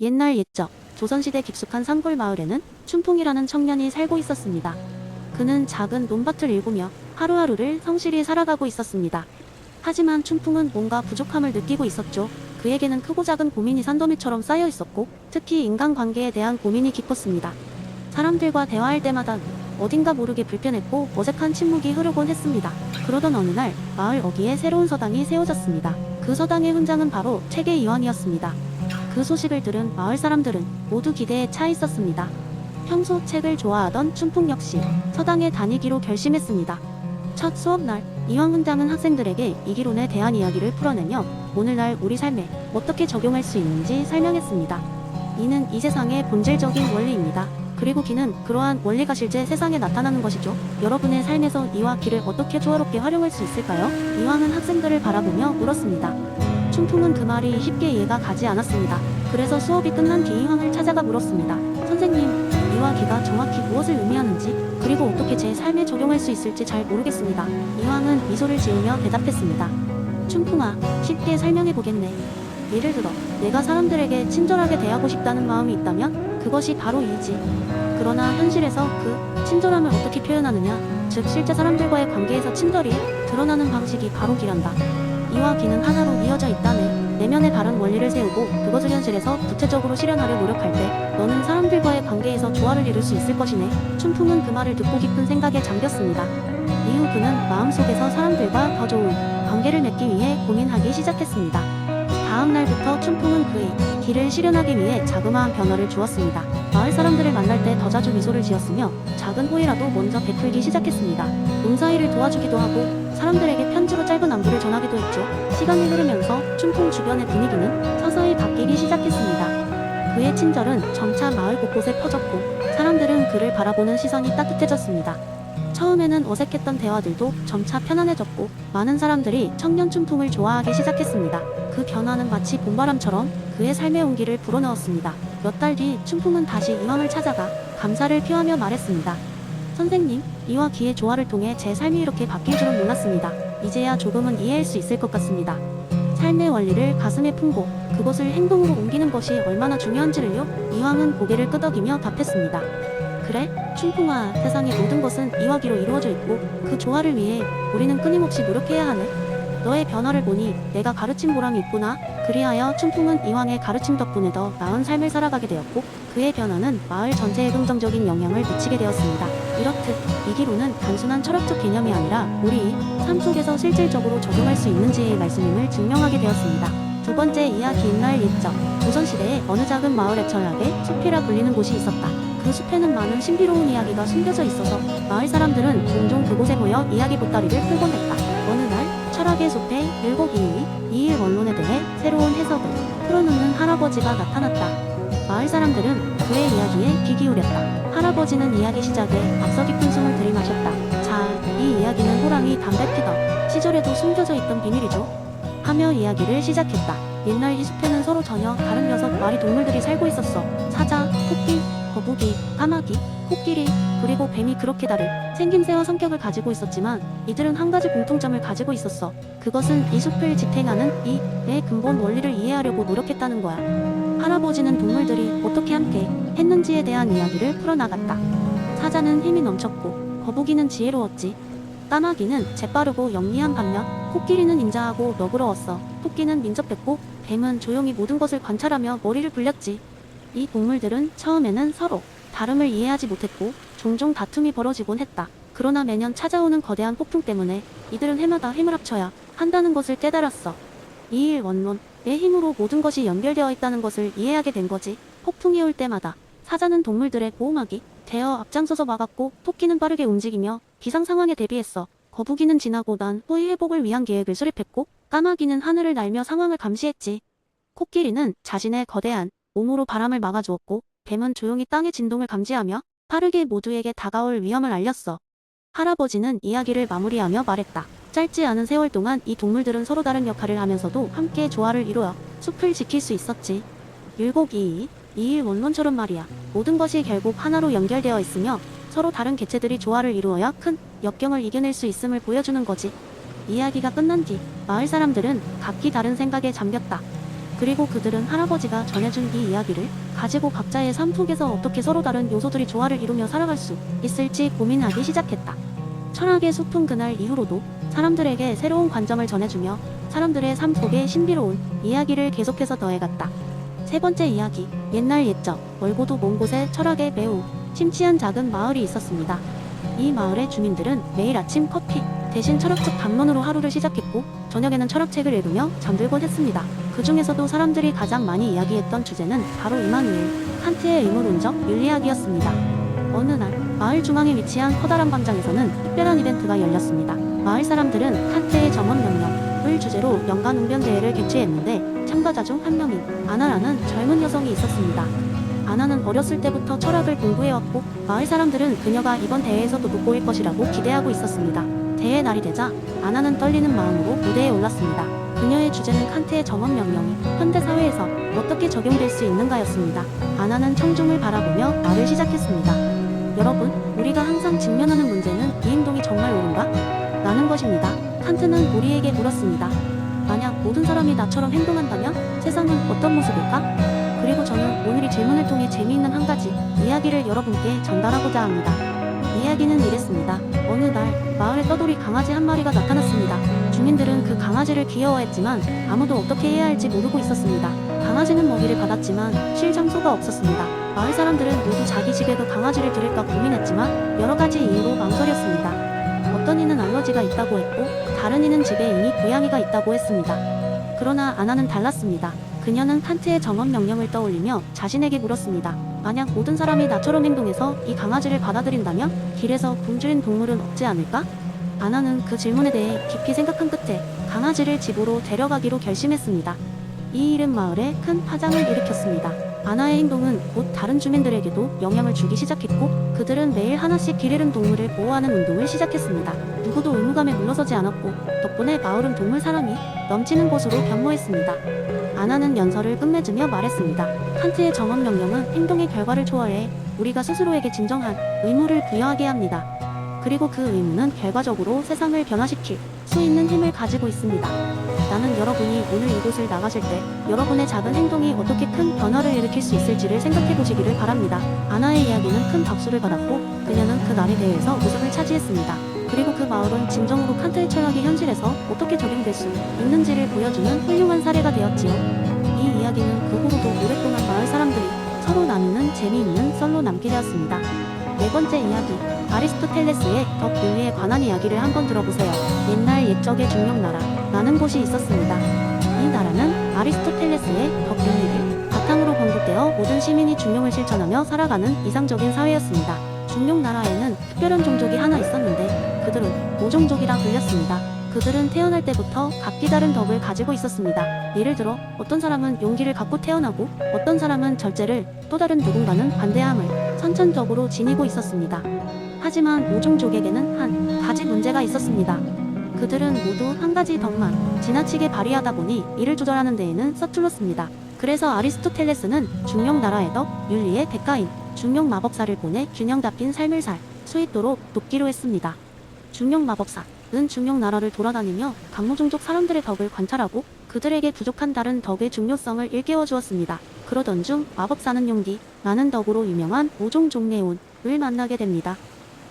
옛날 옛적 조선시대 깊숙한 산골 마을에는 춘풍이라는 청년이 살고 있었습니다. 그는 작은 논밭을 일구며 하루하루를 성실히 살아가고 있었습니다. 하지만 춘풍은 뭔가 부족함을 느끼고 있었죠. 그에게는 크고 작은 고민이 산더미처럼 쌓여 있었고 특히 인간관계에 대한 고민이 깊었습니다. 사람들과 대화할 때마다 어딘가 모르게 불편했고 어색한 침묵이 흐르곤 했습니다. 그러던 어느 날 마을 어귀에 새로운 서당이 세워졌습니다. 그 서당의 훈장은 바로 책의 이완이었습니다. 그 소식을 들은 마을 사람들은 모두 기대에 차 있었습니다. 평소 책을 좋아하던 춘풍 역시 서당에 다니기로 결심했습니다. 첫 수업날 이왕 훈장은 학생들에게 이기론에 대한 이야기를 풀어내며 오늘날 우리 삶에 어떻게 적용할 수 있는지 설명했습니다. 이는 이 세상의 본질적인 원리입니다. 그리고 기는 그러한 원리가 실제 세상에 나타나는 것이죠. 여러분의 삶에서 이와 기를 어떻게 조화롭게 활용할 수 있을까요? 이왕은 학생들을 바라보며 물었습니다. 춘풍은 그 말이 쉽게 이해가 가지 않았습니다. 그래서 수업이 끝난 뒤 이황을 찾아가 물었습니다. 선생님, 이와 기가 정확히 무엇을 의미하는지 그리고 어떻게 제 삶에 적용할 수 있을지 잘 모르겠습니다. 이황은 미소를 지으며 대답했습니다. 춘풍아, 쉽게 설명해 보겠네. 예를 들어, 내가 사람들에게 친절하게 대하고 싶다는 마음이 있다면 그것이 바로 이지. 그러나 현실에서 그 친절함을 어떻게 표현하느냐, 즉 실제 사람들과의 관계에서 친절이 드러나는 방식이 바로 기란다. 이와 기는 하나로 이어져 있다네. 내면의 바른 원리를 세우고 그것을 현실에서 구체적으로 실현하려 노력할 때 너는 사람들과의 관계에서 조화를 이룰 수 있을 것이네. 춘풍은 그 말을 듣고 깊은 생각에 잠겼습니다. 이후 그는 마음속에서 사람들과 더 좋은 관계를 맺기 위해 고민하기 시작했습니다. 다음 날부터 춘풍은 그의 길을 실현하기 위해 자그마한 변화를 주었습니다. 마을 사람들을 만날 때 더 자주 미소를 지었으며 작은 호의라도 먼저 베풀기 시작했습니다. 농사일을 도와주기도 하고 사람들에게 편지로 짧은 안부를 전하기도 했죠. 시간이 흐르면서 춘풍 주변의 분위기는 서서히 바뀌기 시작했습니다. 그의 친절은 점차 마을 곳곳에 퍼졌고 사람들은 그를 바라보는 시선이 따뜻해졌습니다. 처음에는 어색했던 대화들도 점차 편안해졌고 많은 사람들이 청년 춘풍을 좋아하기 시작했습니다. 그 변화는 마치 봄바람처럼 그의 삶의 온기를 불어넣었습니다. 몇 달 뒤 춘풍은 다시 이왕을 찾아가 감사를 표하며 말했습니다. 선생님, 이와 기의 조화를 통해 제 삶이 이렇게 바뀔 줄은 몰랐습니다. 이제야 조금은 이해할 수 있을 것 같습니다. 삶의 원리를 가슴에 품고 그것을 행동으로 옮기는 것이 얼마나 중요한지를요? 이왕은 고개를 끄덕이며 답했습니다. 그래, 춘풍아, 세상의 모든 것은 이와기로 이루어져 있고 그 조화를 위해 우리는 끊임없이 노력해야 하네. 너의 변화를 보니 내가 가르친 보람이 있구나. 그리하여 춘풍은 이왕의 가르침 덕분에 더 나은 삶을 살아가게 되었고 그의 변화는 마을 전체에 긍정적인 영향을 미치게 되었습니다. 이렇듯 이기로는 단순한 철학적 개념이 아니라 우리 삶 속에서 실질적으로 적용할 수 있는지의 말씀임을 증명하게 되었습니다. 두 번째 이야기 옛날 옛적 조선시대에 어느 작은 마을의 전락에 숲이라 불리는 곳이 있었다. 그 숲에는 많은 신비로운 이야기가 숨겨져 있어서 마을 사람들은 종종 그곳에 모여 이야기 보따리를 풀곤 했다. 어느 날 철학의 숲에 일곱 이의 이일 원론에 대해 새로운 해석을 풀어놓는 할아버지가 나타났다. 마을 사람들은 그의 이야기에 귀 기울였다. 할아버지는 이야기 시작에 앞서 깊은 숨을 들이마셨다. 자, 이 이야기는 호랑이 담배 피던 시절에도 숨겨져 있던 비밀이죠. 하며 이야기를 시작했다. 옛날 이 숲에는 서로 전혀 다른 여섯 마리 동물들이 살고 있었어. 사자, 토끼, 거북이, 까마귀, 코끼리, 그리고 뱀이 그렇게 다른 생김새와 성격을 가지고 있었지만 이들은 한 가지 공통점을 가지고 있었어. 그것은 이 숲을 지탱하는 이의 근본 원리를 이해하려고 노력했다는 거야. 할아버지는 동물들이 어떻게 함께 했는지에 대한 이야기를 풀어나갔다. 사자는 힘이 넘쳤고 거북이는 지혜로웠지. 까마귀는 재빠르고 영리한 반면 코끼리는 인자하고 너그러웠어. 토끼는 민첩했고 뱀은 조용히 모든 것을 관찰하며 머리를 굴렸지. 이 동물들은 처음에는 서로 다름을 이해하지 못했고 종종 다툼이 벌어지곤 했다. 그러나 매년 찾아오는 거대한 폭풍 때문에 이들은 해마다 힘을 합쳐야 한다는 것을 깨달았어. 이일 원론의 힘으로 모든 것이 연결되어 있다는 것을 이해하게 된 거지. 폭풍이 올 때마다 사자는 동물들의 보호막이 되어 앞장서서 막았고 토끼는 빠르게 움직이며 비상 상황에 대비했어. 거북이는 지나고 난 후의 회복을 위한 계획을 수립했고 까마귀는 하늘을 날며 상황을 감시했지. 코끼리는 자신의 거대한 몸으로 바람을 막아주었고 뱀은 조용히 땅의 진동을 감지하며 빠르게 모두에게 다가올 위험을 알렸어. 할아버지는 이야기를 마무리하며 말했다. 짧지 않은 세월 동안 이 동물들은 서로 다른 역할을 하면서도 함께 조화를 이루어 숲을 지킬 수 있었지. 율곡이이, 이일 원론처럼 말이야. 모든 것이 결국 하나로 연결되어 있으며 서로 다른 개체들이 조화를 이루어야 큰 역경을 이겨낼 수 있음을 보여주는 거지. 이야기가 끝난 뒤 마을 사람들은 각기 다른 생각에 잠겼다. 그리고 그들은 할아버지가 전해준 이 이야기를 가지고 각자의 삶 속에서 어떻게 서로 다른 요소들이 조화를 이루며 살아갈 수 있을지 고민하기 시작했다. 철학의 숲은 그날 이후로도 사람들에게 새로운 관점을 전해주며 사람들의 삶 속에 신비로운 이야기를 계속해서 더해갔다. 세 번째 이야기, 옛날 옛적, 멀고도 먼 곳에 철학에 매우 심취한 작은 마을이 있었습니다. 이 마을의 주민들은 매일 아침 커피 대신 철학적 담론으로 하루를 시작했고 저녁에는 철학책을 읽으며 잠들곤 했습니다. 그 중에서도 사람들이 가장 많이 이야기했던 주제는 바로 이마누엘 칸트의 의무론적 윤리학이었습니다. 어느 날 마을 중앙에 위치한 커다란 광장에서는 특별한 이벤트가 열렸습니다. 마을 사람들은 칸트의 점원 명령을 주제로 연간 웅변 대회를 개최했는데 참가자 중 한 명인 아나라는 젊은 여성이 있었습니다. 아나는 어렸을 때부터 철학을 공부해왔고 마을 사람들은 그녀가 이번 대회에서도 돋보일 것이라고 기대하고 있었습니다. 대회 날이 되자 아나는 떨리는 마음으로 무대에 올랐습니다. 그녀의 주제는 칸트의 정원 명령이 현대 사회에서 어떻게 적용될 수 있는가였습니다. 아나는 청중을 바라보며 말을 시작했습니다. 여러분, 우리가 항상 직면하는 것입니다. 칸트는 우리에게 물었습니다. 만약 모든 사람이 나처럼 행동한다면 세상은 어떤 모습일까? 그리고 저는 오늘 이 질문을 통해 재미있는 한 가지 이야기를 여러분께 전달하고자 합니다. 이야기는 이랬습니다. 어느 날 마을에 떠돌이 강아지 한 마리가 나타났습니다. 주민들은 그 강아지를 귀여워했지만 아무도 어떻게 해야 할지 모르고 있었습니다. 강아지는 먹이를 받았지만 쉴 장소가 없었습니다. 마을 사람들은 모두 자기 집에 그 강아지를 들일까 고민했지만 여러 가지 이유로 망설였습니다. 어떤 이는 알러지가 있다고 했고 다른 이는 집에 이미 고양이가 있다고 했습니다. 그러나 아나는 달랐습니다. 그녀는 칸트의 정원 명령을 떠올리며 자신에게 물었습니다. 만약 모든 사람이 나처럼 행동해서 이 강아지를 받아들인다면 길에서 굶주린 동물은 없지 않을까? 아나는 그 질문에 대해 깊이 생각한 끝에 강아지를 집으로 데려가기로 결심했습니다. 이 일은 마을에 큰 파장을 일으켰습니다. 아나의 행동은 곧 다른 주민들에게도 영향을 주기 시작했고 그들은 매일 하나씩 길 잃은 동물을 보호하는 운동을 시작했습니다. 누구도 의무감에 물러서지 않았고 덕분에 마을은 동물 사랑이 넘치는 곳으로 변모했습니다. 아나는 연설을 끝맺으며 말했습니다. 칸트의 정원 명령은 행동의 결과를 초월해 우리가 스스로에게 진정한 의무를 부여하게 합니다. 그리고 그 의무는 결과적으로 세상을 변화시킬 수 있는 힘을 가지고 있습니다. 나는 여러분이 오늘 이곳을 나가실 때 여러분의 작은 행동이 어떻게 큰 변화를 일으킬 수 있을지를 생각해 보시기를 바랍니다. 아나의 이야기는 큰 박수를 받았고 그녀는 그 날에 대해서 우승을 차지했습니다. 그리고 그 마을은 진정으로 칸트의 철학이 현실에서 어떻게 적용될 수 있는지를 보여주는 훌륭한 사례가 되었지요. 이 이야기는 그 후로도 오랫동안 마을 사람들이 서로 나누는 재미있는 썰로 남게 되었습니다. 네 번째 이야기, 아리스토텔레스의 덕 윤리에 관한 이야기를 한번 들어보세요. 옛날 옛적의 중력 나라라는 곳이 있었습니다. 이 나라는 아리스토텔레스의 덕 윤리를 바탕으로 건국되어 모든 시민이 중용을 실천하며 살아가는 이상적인 사회였습니다. 중용 나라에는 특별한 종족이 하나 있었는데 그들은 모종족이라 불렸습니다. 그들은 태어날 때부터 각기 다른 덕을 가지고 있었습니다. 예를 들어 어떤 사람은 용기를 갖고 태어나고 어떤 사람은 절제를 또 다른 누군가는 관대함을 선천적으로 지니고 있었습니다. 하지만 모종족에게는 한 가지 문제가 있었습니다. 그들은 모두 한 가지 덕만 지나치게 발휘하다 보니 이를 조절하는 데에는 서툴렀습니다. 그래서 아리스토텔레스는 중용 나라의 덕, 윤리의 대가인 중용 마법사를 보내 균형 잡힌 삶을 살 수 있도록 돕기로 했습니다. 중용 마법사는 중용 나라를 돌아다니며 각모종족 사람들의 덕을 관찰하고 그들에게 부족한 다른 덕의 중요성을 일깨워 주었습니다. 그러던 중 마법사는 용기, 많은 덕으로 유명한 모종종 네온을 만나게 됩니다.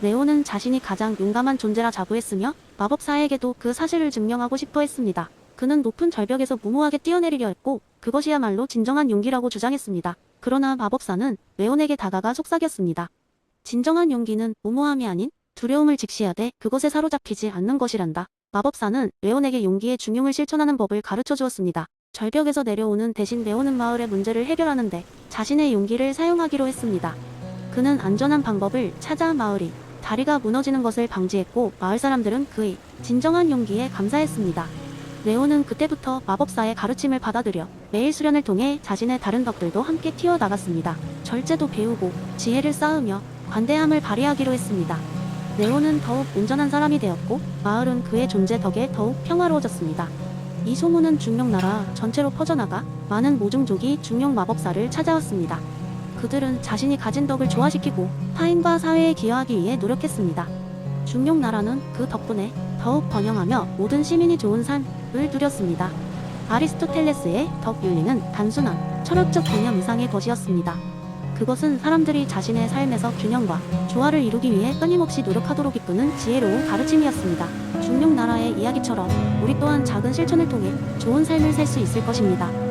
네온은 자신이 가장 용감한 존재라 자부했으며 마법사에게도 그 사실을 증명하고 싶어 했습니다. 그는 높은 절벽에서 무모하게 뛰어내리려 했고 그것이야말로 진정한 용기라고 주장했습니다. 그러나 마법사는 레온에게 다가가 속삭였습니다. 진정한 용기는 무모함이 아닌 두려움을 직시하되 그것에 사로잡히지 않는 것이란다. 마법사는 레온에게 용기의 중용을 실천하는 법을 가르쳐 주었습니다. 절벽에서 내려오는 대신 레온은 마을의 문제를 해결하는데 자신의 용기를 사용하기로 했습니다. 그는 안전한 방법을 찾아 마을이 다리가 무너지는 것을 방지했고 마을 사람들은 그의 진정한 용기에 감사했습니다. 레오는 그때부터 마법사의 가르침을 받아들여 매일 수련을 통해 자신의 다른 덕들도 함께 튀어나갔습니다. 절제도 배우고 지혜를 쌓으며 관대함을 발휘하기로 했습니다. 레오는 더욱 온전한 사람이 되었고 마을은 그의 존재 덕에 더욱 평화로워졌습니다. 이 소문은 중용나라 전체로 퍼져나가 많은 모종족이 중용 마법사를 찾아왔습니다. 그들은 자신이 가진 덕을 조화시키고 타인과 사회에 기여하기 위해 노력했습니다. 중용나라는 그 덕분에 더욱 번영하며 모든 시민이 좋은 삶을 누렸습니다. 아리스토텔레스의 덕윤리는 단순한 철학적 개념 이상의 것이었습니다. 그것은 사람들이 자신의 삶에서 균형과 조화를 이루기 위해 끊임없이 노력하도록 이끄는 지혜로운 가르침이었습니다. 중용 나라의 이야기처럼 우리 또한 작은 실천을 통해 좋은 삶을 살 수 있을 것입니다.